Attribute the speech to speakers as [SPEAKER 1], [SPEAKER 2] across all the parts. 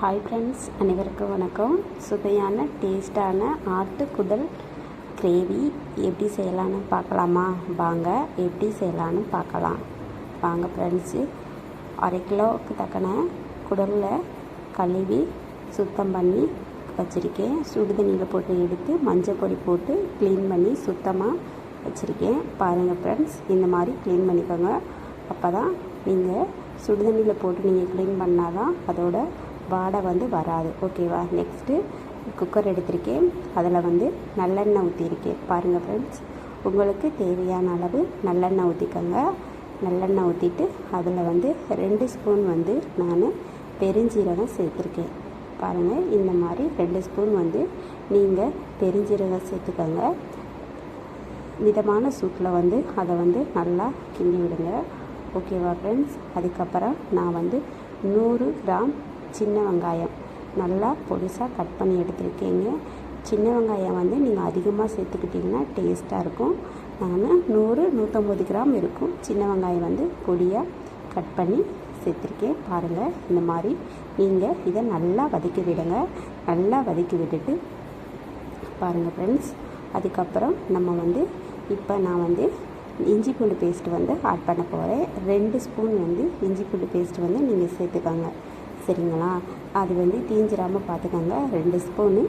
[SPEAKER 1] Hi friends அனைவருக்கும் வணக்கம். சுவையான டேஸ்டான ஆட்டு குடல் கிரேவி எப்படி செய்யலான்னு பார்க்கலாமா? வாங்க எப்படி செய்யலான்னு பார்க்கலாம். வாங்க ஃப்ரெண்ட்ஸு அரை கிலோவுக்கு தக்கன குடலில் கழுவி சுத்தம் பண்ணி வச்சுருக்கேன். சுடு தண்ணியில் போட்டு எடுத்து மஞ்சள் பொடி போட்டு க்ளீன் பண்ணி சுத்தமாக வச்சுருக்கேன். பாருங்கள் ஃப்ரெண்ட்ஸ் இந்த மாதிரி க்ளீன் பண்ணிக்கோங்க. அப்போ தான் நீங்கள் சுடுதண்ணியில் போட்டு நீங்கள் க்ளீன் பண்ணால் தான் அதோட வாடை வந்து வராது. ஓகேவா நெக்ஸ்ட்டு குக்கர் எடுத்திருக்கேன். அதில் வந்து நல்லெண்ணெய் ஊற்றிருக்கேன் பாருங்கள் ஃப்ரெண்ட்ஸ் உங்களுக்கு தேவையான அளவு நல்லெண்ணெய் ஊற்றிக்கோங்க நல்லெண்ணெய் ஊற்றிட்டு அதில் வந்து ரெண்டு ஸ்பூன் வந்து நான் பெருஞ்சீரகம் சேர்த்துருக்கேன். பாருங்கள் இந்த மாதிரி ரெண்டு ஸ்பூன் வந்து நீங்கள் பெருஞ்சீரகம் சேர்த்துக்கோங்க. மிதமான சூட்டில் வந்து அதை வந்து நல்லா கிண்டி விடுங்க. ஓகேவா ஃப்ரெண்ட்ஸ் அதுக்கப்புறம் நான் வந்து நூறு கிராம் சின்ன வெங்காயம் நல்லா பொடிசாக கட் பண்ணி எடுத்துருக்கீங்க. சின்ன வெங்காயம் வந்து நீங்கள் அதிகமாக சேர்த்துக்கிட்டிங்கன்னா டேஸ்ட்டாக இருக்கும். நான் நூறு நூற்றம்பது கிராம் இருக்கும். சின்ன வெங்காயம் வந்து பொடியாக கட் பண்ணி சேர்த்துருக்கேன். பாருங்கள் இந்த மாதிரி நீங்கள் இதை நல்லா வதக்கி விடுங்க. நல்லா வதக்கி விட்டுட்டு பாருங்கள் ஃப்ரெண்ட்ஸ் அதுக்கப்புறம் நம்ம வந்து இப்போ நான் வந்து இஞ்சி பூண்டு பேஸ்ட் வந்து ஆட் பண்ண போகிறேன் ரெண்டு ஸ்பூன் வந்து இஞ்சி பூண்டு பேஸ்ட் வந்து நீங்கள் சேர்த்துக்கோங்க. சரிங்களா? அது வந்து தீஞ்சிராமல் பார்த்துக்கோங்க. ரெண்டு ஸ்பூனு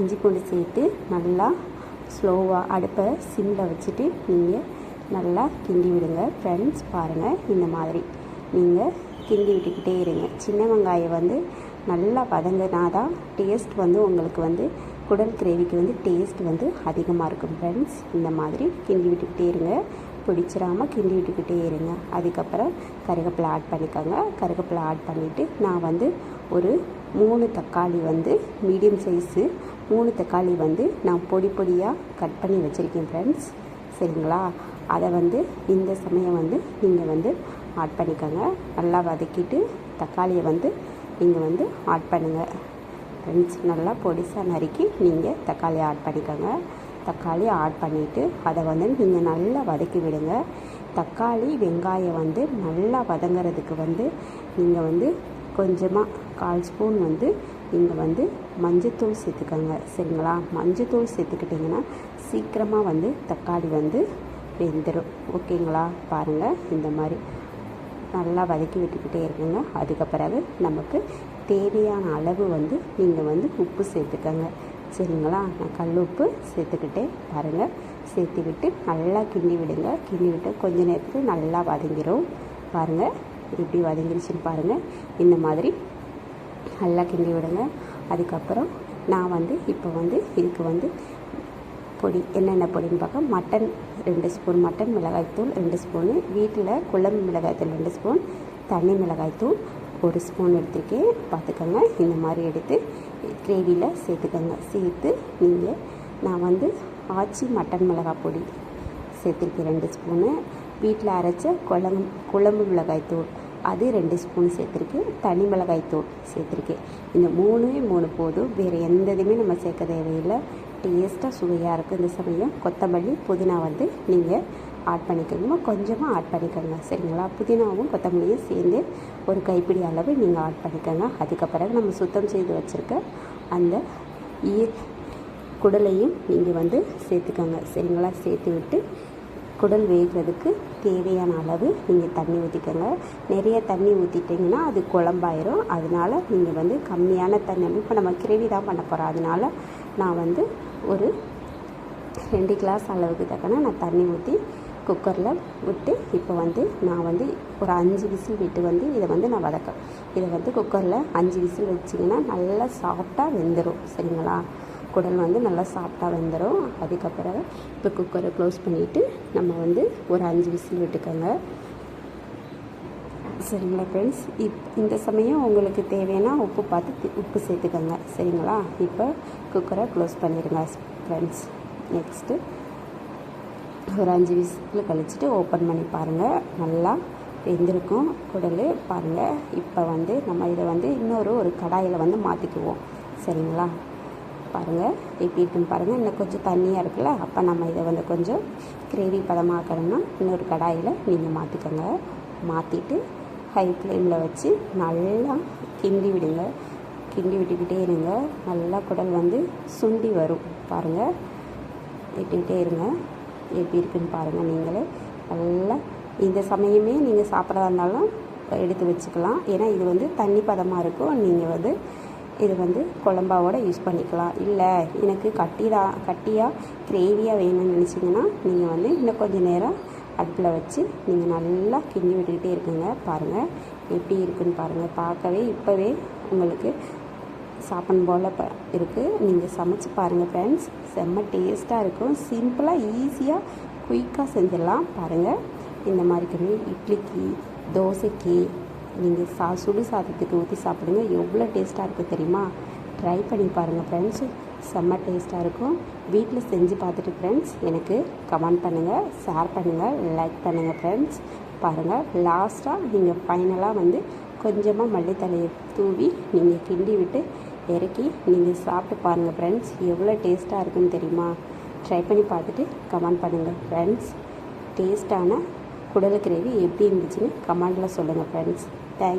[SPEAKER 1] இஞ்சி பூண்டு சேர்த்து நல்லா ஸ்லோவாக அடுப்பை சிம்மில் வச்சுட்டு நீங்கள் நல்லா கிண்டி விடுங்க. ஃப்ரெண்ட்ஸ் பாருங்கள் இந்த மாதிரி. நீங்கள் கிண்டி விட்டுக்கிட்டே இருங்க. சின்ன வெங்காயம் வந்து நல்லா வதங்கினா தான் டேஸ்ட் வந்து உங்களுக்கு வந்து குடல் கிரேவிக்கு வந்து டேஸ்ட் வந்து அதிகமாக இருக்கும். ஃப்ரெண்ட்ஸ் இந்த மாதிரி கிண்டி விட்டுக்கிட்டே இருங்க. பிடிச்சிடாமல் கிண்டி விட்டுக்கிட்டே இருங்க. அதுக்கப்புறம் கருகப்பில் ஆட் பண்ணிக்கோங்க. கருகப்பில் ஆட் பண்ணிவிட்டு நான் வந்து ஒரு மூணு தக்காளி வந்து மீடியம் சைஸு மூணு தக்காளி வந்து நான் பொடி பொடியாக கட் பண்ணி வச்சுருக்கேன் ஃப்ரெண்ட்ஸ் சரிங்களா? அதை வந்து இந்த சமயம் வந்து நீங்கள் வந்து ஆட் பண்ணிக்கோங்க. நல்லா வதக்கிட்டு தக்காளியை வந்து நீங்கள் வந்து ஆட் பண்ணுங்கள் ஃப்ரெண்ட்ஸ் நல்லா பொடிசாக நறுக்கி நீங்கள் தக்காளி ஆட் பண்ணிக்கோங்க. தக்காளி ஆட் பண்ணிவிட்டு அதை வந்து நீங்கள் நல்லா வதக்கி விடுங்க. தக்காளி வெங்காயம் வந்து நல்லா வதங்கிறதுக்கு வந்து நீங்கள் வந்து கொஞ்சமாக கால் ஸ்பூன் வந்து நீங்கள் வந்து மஞ்சத்தூள் சேர்த்துக்கோங்க. சரிங்களா? மஞ்சத்தூள் சேர்த்துக்கிட்டிங்கன்னா சீக்கிரமாக வந்து தக்காளி வந்து வெந்துடும் ஓகேங்களா? பாருங்கள் இந்த மாதிரி நல்லா வதக்கி விட்டுக்கிட்டே இருக்குங்க. அதுக்கு பிறகு நமக்கு தேவையான அளவு வந்து நீங்கள் வந்து உப்பு சேர்த்துக்கோங்க. சரிங்களா? நான் கல் உப்பு சேர்த்துக்கிட்டே பாருங்கள் சேர்த்து விட்டு நல்லா கிண்டி விடுங்க. கிண்டி விட்டு கொஞ்ச நேரத்துக்கு நல்லா வதங்கிடும் பாருங்கள் இப்படி வதங்கிருச்சுன்னு பாருங்கள் இந்த மாதிரி நல்லா கிண்டி விடுங்க. அதுக்கப்புறம் நான் வந்து இப்போ வந்து இதுக்கு வந்து பொடி என்னென்ன பொடின்னு பார்க்க மட்டன் ரெண்டு ஸ்பூன் மட்டன் மிளகாய்த்தூள் ரெண்டு ஸ்பூனு வீட்டில் குழம்பு மிளகாய்த்தூள் ரெண்டு ஸ்பூன் தண்ணி மிளகாய்த்தூள் ஒரு ஸ்பூன் எடுத்துக்கே பார்த்துக்கோங்க இந்த மாதிரி எடுத்து கிரேவியில் சேர்த்துக்கோங்க. சேர்த்து நீங்கள் நான் வந்து ஆச்சி மட்டன் மிளகாய் பொடி சேர்த்துருக்கேன். ரெண்டு ஸ்பூனு. வீட்டில் அரைச்ச குழம்பு குழம்பு மிளகாய்த்தூள் அது ரெண்டு ஸ்பூன் சேர்த்துருக்கேன். தனி மிளகாய் தூள் சேர்த்துருக்கேன். இந்த மூணுமே மூணு போதும். வேறு எந்த இதுவுமே நம்ம சேர்க்க தேவையில்லை. டேஸ்ட்டாக சுவையாக இருக்குது இந்த சமயம். கொத்தமல்லி புதினா வந்து நீங்கள் ஆட் பண்ணிக்கோங்க. கொஞ்சமாக ஆட் பண்ணிக்கோங்க. சரிங்களா? புதினாவும் கொத்தமல்லியும் சேர்ந்து ஒரு கைப்பிடி அளவு நீங்கள் ஆட் பண்ணிக்கோங்க. அதுக்கு பிறகு நம்ம சுத்தம் செய்து வச்சுருக்க அந்த ஈ குடலையும் நீங்கள் வந்து சேர்த்துக்கோங்க. சரிங்களா? சேர்த்து விட்டு குடல் வேகிறதுக்கு தேவையான அளவு நீங்கள் தண்ணி ஊற்றிக்கோங்க நிறைய தண்ணி ஊற்றிட்டிங்கன்னா அது குழம்பாயிரும். அதனால் நீங்கள் வந்து கம்மியான தண்ணி. இப்போ நம்ம கிரேவி தான் பண்ண போகிறோம் அதனால் நான் வந்து ஒரு ரெண்டு கிளாஸ் அளவுக்கு தக்கன நான் தண்ணி ஊற்றி குக்கரில் விட்டு இப்போ வந்து நான் வந்து ஒரு அஞ்சு விசில் விட்டு வந்து இதை வந்து நான் வதக்க இதை வந்து குக்கரில் அஞ்சு விசில் வச்சிங்கன்னா நல்லா சாஃப்டாக வெந்துடும் சரிங்களா? குடல் வந்து நல்லா சாஃப்டாக வெந்துடும் அதுக்கப்புறம் இப்போ குக்கரை க்ளோஸ் பண்ணிவிட்டு நம்ம வந்து ஒரு அஞ்சு விசில் விட்டுக்கோங்க. சரிங்களா ஃப்ரெண்ட்ஸ் இப் இந்த சமயம் உங்களுக்கு தேவையான உப்பு பார்த்து உப்பு சேர்த்துக்கோங்க. சரிங்களா? இப்போ குக்கரை க்ளோஸ் பண்ணிடுங்க ஃப்ரெண்ட்ஸ் நெக்ஸ்ட்டு ஒரு அஞ்சு விசில் கழிச்சிட்டு ஓப்பன் பண்ணி பாருங்கள் நல்லா வெந்திருக்கும். குடல் பாருங்கள் இப்போ வந்து நம்ம இதை வந்து இன்னொரு ஒரு கடாயில் வந்து மாற்றிக்குவோம் சரிங்களா? பாருங்கள் எப்படி பாருங்கள் இன்னும் கொஞ்சம் தண்ணியாக இருக்குல்ல? அப்போ நம்ம இதை வந்து கொஞ்சம் கிரேவி பதமாக்கணும்னா இன்னொரு கடாயில் நீங்கள் மாற்றிக்கோங்க மாற்றிட்டு ஹை ஃப்ளேமில் வச்சு நல்லா கிண்டி விடுங்க. கிண்டி விட்டுக்கிட்டே இருங்க. நல்லா குடல் வந்து சுண்டி வரும். பாருங்கள் விட்டுக்கிட்டே இருங்க. எப்படி இருக்குன்னு பாருங்கள் நீங்களே. நல்லா இந்த சமயமே நீங்கள் சாப்பிட்றதா இருந்தாலும் எடுத்து வச்சுக்கலாம். ஏன்னா இது வந்து தண்ணி பதமாக இருக்கும். நீங்கள் வந்து இது வந்து குழம்பாவோட யூஸ் பண்ணிக்கலாம். இல்லை எனக்கு கட்டிடா கட்டியாக கிரேவியாக வேணும்னு நினச்சிங்கன்னா நீங்கள் வந்து இன்னும் கொஞ்சம் நேரம் அடுப்பில் வச்சு நீங்கள் நல்லா கிண்டி விட்டுக்கிட்டே இருக்குங்க. பாருங்கள் எப்படி இருக்குன்னு பாருங்கள் பார்க்கவே இப்போவே உங்களுக்கு சாப்பிடும் போல் இப்போ இருக்குது நீங்கள் சமைச்சு பாருங்கள் ஃப்ரெண்ட்ஸ் செம்ம டேஸ்ட்டாக இருக்கும். சிம்பிளாக ஈஸியாக குயிக்காக செஞ்சிடலாம் பாருங்கள் இந்த மாதிரி இட்லிக்கு தோசைக்கு நீங்கள் சா சுடு சாதத்துக்கு ஊற்றி சாப்பிடுங்க. எவ்வளோ டேஸ்ட்டாக இருக்குது தெரியுமா? ட்ரை பண்ணி பாருங்கள் ஃப்ரெண்ட்ஸ் செம்ம டேஸ்ட்டாக இருக்கும். வீட்டில் செஞ்சு பார்த்துட்டு ஃப்ரெண்ட்ஸ் எனக்கு கமெண்ட் பண்ணுங்கள் ஷேர் பண்ணுங்கள் லைக் பண்ணுங்கள் ஃப்ரெண்ட்ஸ் பாருங்கள் லாஸ்ட்டாக நீங்கள் ஃபைனலாக வந்து கொஞ்சமாக மல்லித்தலையை தூவி நீங்கள் கிண்டி விட்டு இறக்கி நீங்கள் சாப்பிட்டு பாருங்கள் ஃப்ரெண்ட்ஸ் எவ்வளோ டேஸ்ட்டாக இருக்குன்னு தெரியுமா? ட்ரை பண்ணி பார்த்துட்டு கமெண்ட் பண்ணுங்கள் ஃப்ரெண்ட்ஸ் டேஸ்ட்டான குடல் கிரேவி எப்படி இருந்துச்சுன்னு கமெண்டில் சொல்லுங்கள் ஃப்ரெண்ட்ஸ்